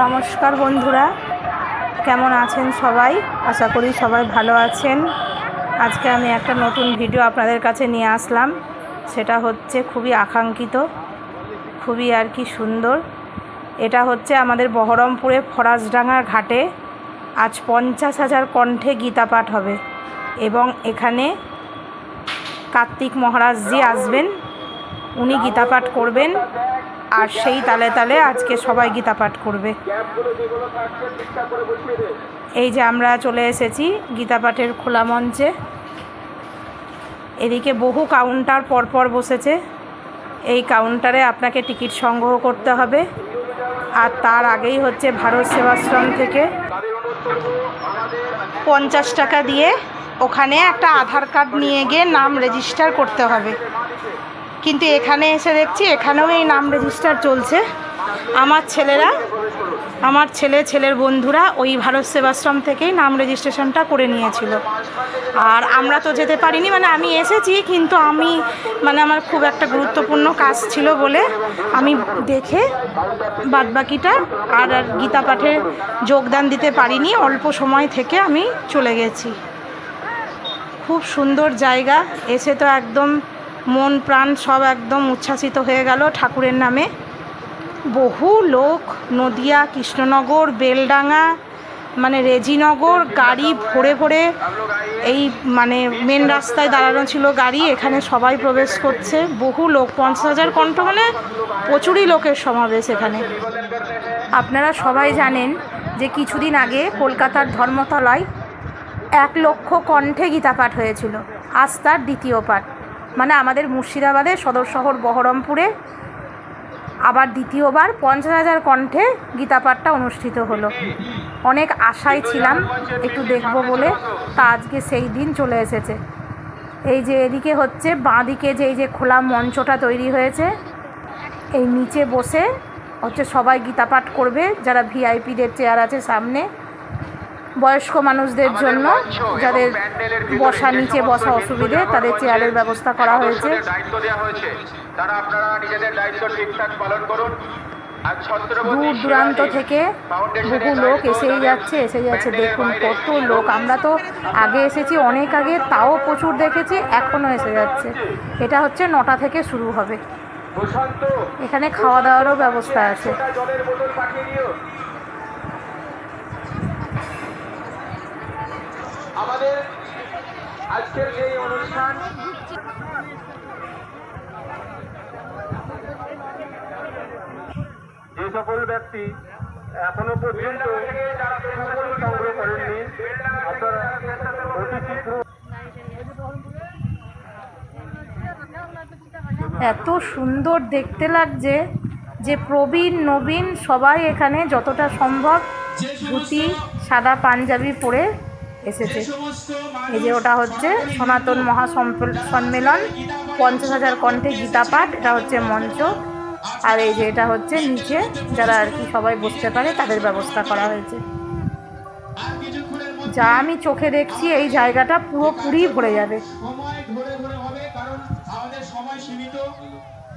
নমস্কার বন্ধুরা, কেমন আছেন সবাই? আশা করি সবাই ভালো আছেন। আজকে আমি একটা নতুন ভিডিও আপনাদের কাছে নিয়ে আসলাম। সেটা হচ্ছে খুবই আকাঙ্ক্ষিত, খুবই আর কি সুন্দর। এটা হচ্ছে আমাদের বহরমপুরে ফরাসডাঙ্গার ঘাটে আজ পঞ্চাশ হাজার কণ্ঠে গীতা পাঠ হবে এবং এখানে কার্তিক মহারাজজি আসবেন, উনি গীতা পাঠ করবেন। আর সেই তালে তালে আজকে সবাই গীতা পাঠ করবে। এই যে আমরা চলে এসেছি গীতা পাঠের খোলা মঞ্চে। এদিকে বহু কাউন্টার পরপর বসেছে। এই কাউন্টারে আপনাকে টিকিট সংগ্রহ করতে হবে। আর তার আগেই হচ্ছে ভারত সেবাশ্রম থেকে পঞ্চাশ টাকা দিয়ে ওখানে একটা আধার কার্ড নিয়ে গিয়ে নাম রেজিস্টার করতে হবে। কিন্তু এখানে এসে দেখছি, এখানেও এই নাম রেজিস্টার চলছে। আমার ছেলেরা, আমার ছেলে, ছেলের বন্ধুরা ওই ভারত সেবাশ্রম থেকেই নাম রেজিস্ট্রেশনটা করে নিয়েছিল। আর আমরা তো যেতে পারিনি মানে আমি এসেছি, কিন্তু আমি মানে আমার খুব একটা গুরুত্বপূর্ণ কাজ ছিল বলে আমি দেখে বাদবাকিটা আর আর গীতা পাঠে যোগদান দিতে পারিনি, অল্প সময় থেকে আমি চলে গেছি। খুব সুন্দর জায়গা, এসে তো একদম মন প্রাণ সব একদম উচ্ছ্বাসিত হয়ে গেল ঠাকুরের নামে। বহু লোক, নদিয়া, কৃষ্ণনগর, বেলডাঙ্গা মানে রেজিনগর, গাড়ি ভরে ভরে এই মানে মেন রাস্তায় দাঁড়ানো ছিল গাড়ি, এখানে সবাই প্রবেশ করছে। বহু লোক, পঞ্চাশ হাজার কণ্ঠ মানে প্রচুরই লোকের সমাবেশ এখানে। আপনারা সবাই জানেন যে কিছুদিন আগে কলকাতার ধর্মতলায় এক লক্ষ কণ্ঠে গীতা পাঠ হয়েছিল। আজ তার দ্বিতীয় পাঠ। মানে আমাদের মুর্শিদাবাদের সদর শহর বহরমপুরে আবার দ্বিতীয়বার পঞ্চাশ হাজার কণ্ঠে গীতাপাঠটা অনুষ্ঠিত হলো। অনেক আশায় ছিলাম, একটু দেখব বলে, তা আজকে সেই দিন চলে এসেছে। এই যে এদিকে হচ্ছে, বাঁদিকে যে এই যে খোলা মঞ্চটা তৈরি হয়েছে, এই নিচে বসে হচ্ছে সবাই গীতাপাঠ করবে, যারা ভিআইপিদের চেয়ার আছে সামনে। বয়স্ক মানুষদের জন্য যাদের বসা নিচে বসা অসুবিধে তাদের চেয়ারের ব্যবস্থা করা হয়েছে। দায়িত্ব দেওয়া হয়েছে। তারা আপনারা নিজেদের দায়িত্ব ঠিকঠাক পালন করুন। দূর দূরান্ত থেকে বহু লোক এসেই যাচ্ছে এসে যাচ্ছে। দেখুন কত লোক। আমরা তো আগে এসেছি অনেক আগে তাও প্রচুর দেখেছি এখনও এসে যাচ্ছে। এটা হচ্ছে নটা থেকে শুরু হবে। এখানে খাওয়া দাওয়ারও ব্যবস্থা আছে। আমাদের আজকের এই অনুষ্ঠান। যে সকল ব্যক্তি এখনও পর্যন্ত কুপন সংগ্রহ করেননি আপনারা অতি শীঘ্র এত সুন্দর দেখতে লাগছে যে প্রবীণ নবীন সবাই এখানে যতটা সম্ভব ধুতি সাদা পাঞ্জাবি পরে এসেছে। এই যে ওটা হচ্ছে সনাতন মহাসম্প- সম্মেলন। পঞ্চাশ হাজার কণ্ঠে গীতা পাঠ এটা হচ্ছে মঞ্চ। আর এই যে এটা হচ্ছে নিচে যারা আর কি সবাই বসতে পারে তাদের ব্যবস্থা করা হয়েছে। যা আমি চোখে দেখছি এই জায়গাটা পুরোপুরি ভরে যাবে। সময় ধরে ধরে হবে কারণ আমাদের সময় সীমিত।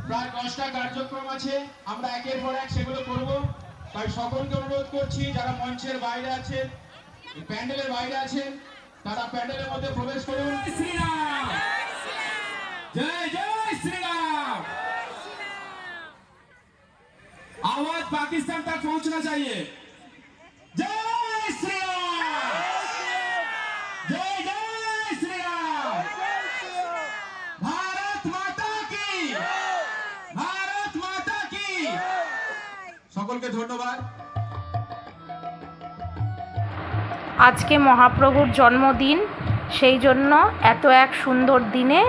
প্রায় দশটা কার্যক্রম আছে আমরা একের পর এক সেগুলো করব। তাই সকলকে অনুরোধ করছি যারা মঞ্চের বাইরে আছেন প্যান্ডেলের বাইরে আছেন তারা প্যান্ডেলের মধ্যে প্রবেশ করুন শ্রীরাম জয় জয় শ্রীরাম आवाज पाकिस्तान तक पहुंचना चाहिए আজকে মহাপ্রভুর জন্মদিন। সেই জন্য এত এক সুন্দর দিনে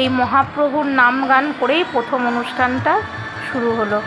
এই মহাপ্রভুর নাম গান করেই প্রথম অনুষ্ঠানটা শুরু হলো।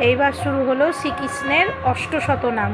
এইবার শুরু হলো শ্রীকৃষ্ণের অষ্টশত নাম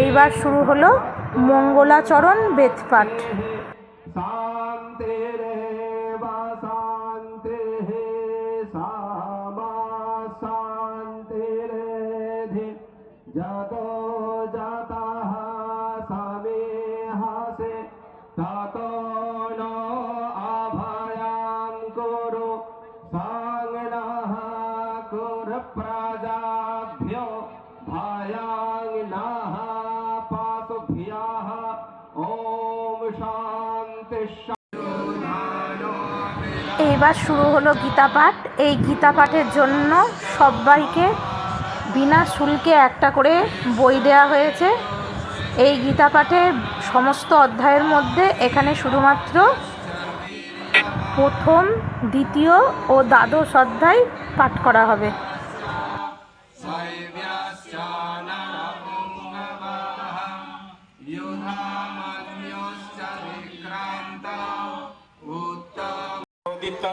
এইবার শুরু হলো মঙ্গলাচরণ বেদপাঠ। এইবার শুরু হলো গীতা পাঠ এই গীতা পাঠের জন্য সবাইকে বিনা শুল্কে একটা করে বই দেওয়া হয়েছে। এই গীতা পাঠের সমস্ত অধ্যায়ের মধ্যে এখানে শুধুমাত্র প্রথম, দ্বিতীয় ও দ্বাদশ অধ্যায় পাঠ করা হবে।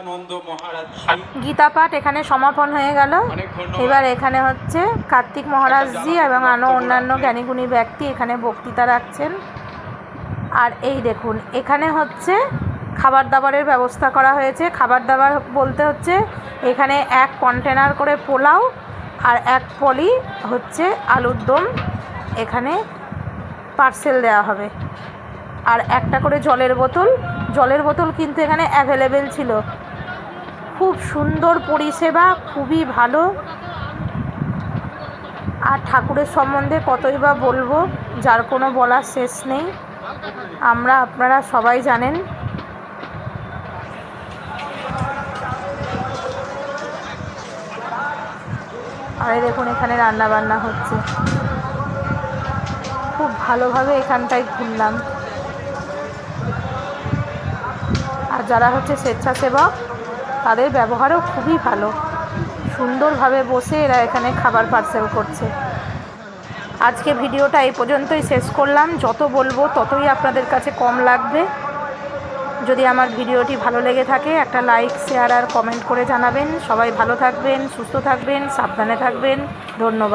মহারাজ গীতা পাঠ এখানে সমাপন হয়ে গেল। এবার এখানে হচ্ছে কার্তিক মহারাজজি এবং আরও অন্যান্য জ্ঞানীগুণী ব্যক্তি এখানে বক্তৃতা রাখছেন। আর এই দেখুন এখানে হচ্ছে খাবার দাবারের ব্যবস্থা করা হয়েছে। খাবার দাবার বলতে হচ্ছে এখানে এক কন্টেনার করে পোলাও আর এক পলি হচ্ছে আলুর দম। এখানে পার্সেল দেওয়া হবে। আর একটা করে জলের বোতল। জলের বোতল কিন্তু এখানে অ্যাভেলেবেল ছিল। খুব সুন্দর পরিষেবা, খুবই ভালো। আর ঠাকুরের সম্বন্ধে কতই বা বলব, যার কোনো বলার শেষ নেই। আমরা, আপনারা সবাই জানেন। আর দেখুন, এখানে রান্না বান্না হচ্ছে। খুব ভালোভাবে এখানটায় ঘুরলাম। আর যারা হচ্ছে স্বেচ্ছাসেবক তাদের ব্যবহারও খুবই ভালো। সুন্দরভাবে বসে এরা এখানে খাবার পার্সেল করছে। আজকে ভিডিওটা এই পর্যন্তই শেষ করলাম। যত বলব ততই আপনাদের কাছে কম লাগবে। যদি আমার ভিডিওটি ভালো লেগে থাকে, একটা লাইক শেয়ার আর কমেন্ট করে জানাবেন। সবাই ভালো থাকবেন, সুস্থ থাকবেন, সাবধানে থাকবেন। ধন্যবাদ।